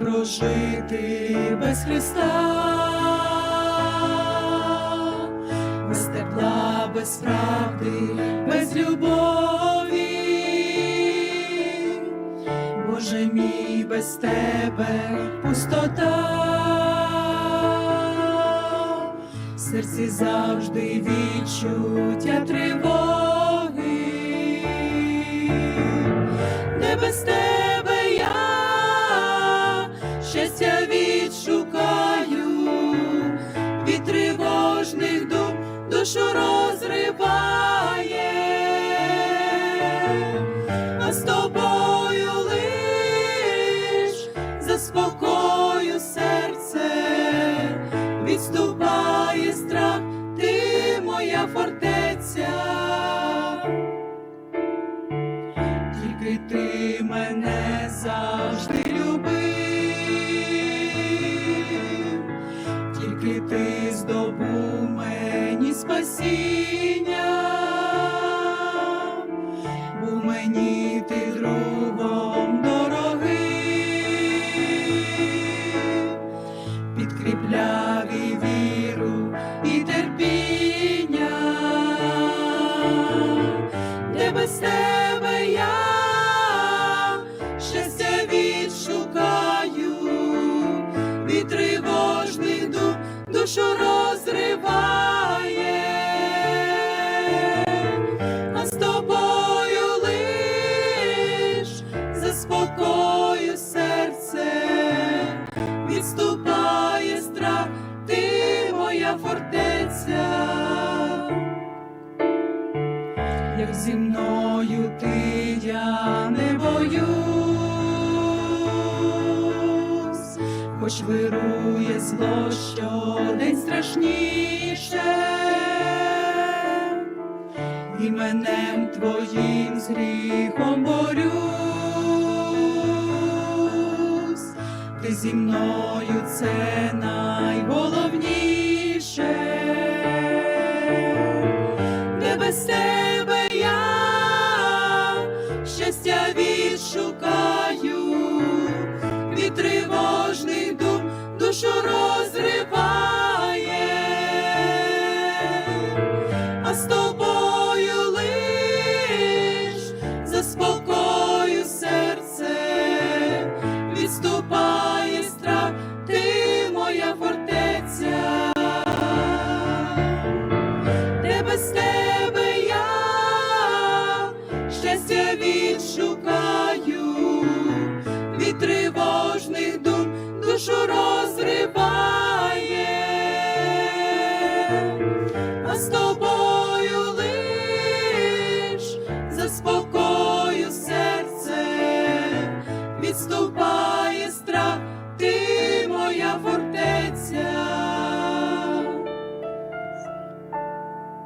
прожити без Христа, без тепла, без правди, без любові, Боже мій, без тебе пустота, серці завжди відчуття тривоги, де без тебе душу розриває, душу розриває, а з тобою лиш заспокою серце, відступає страх, ти моя фортеця. Як зі мною ти я не боюсь, хоч вирує зло щодень страшніше, іменем твоїм з гріхом борюсь, ти зі мною це найголовніше. Де без тебе я щастя відшукаю, душу розриває, а з тобою лиш заспокою серце, відступає страх, ти моя фортеця, тебе з тебе я щастя відшукаю.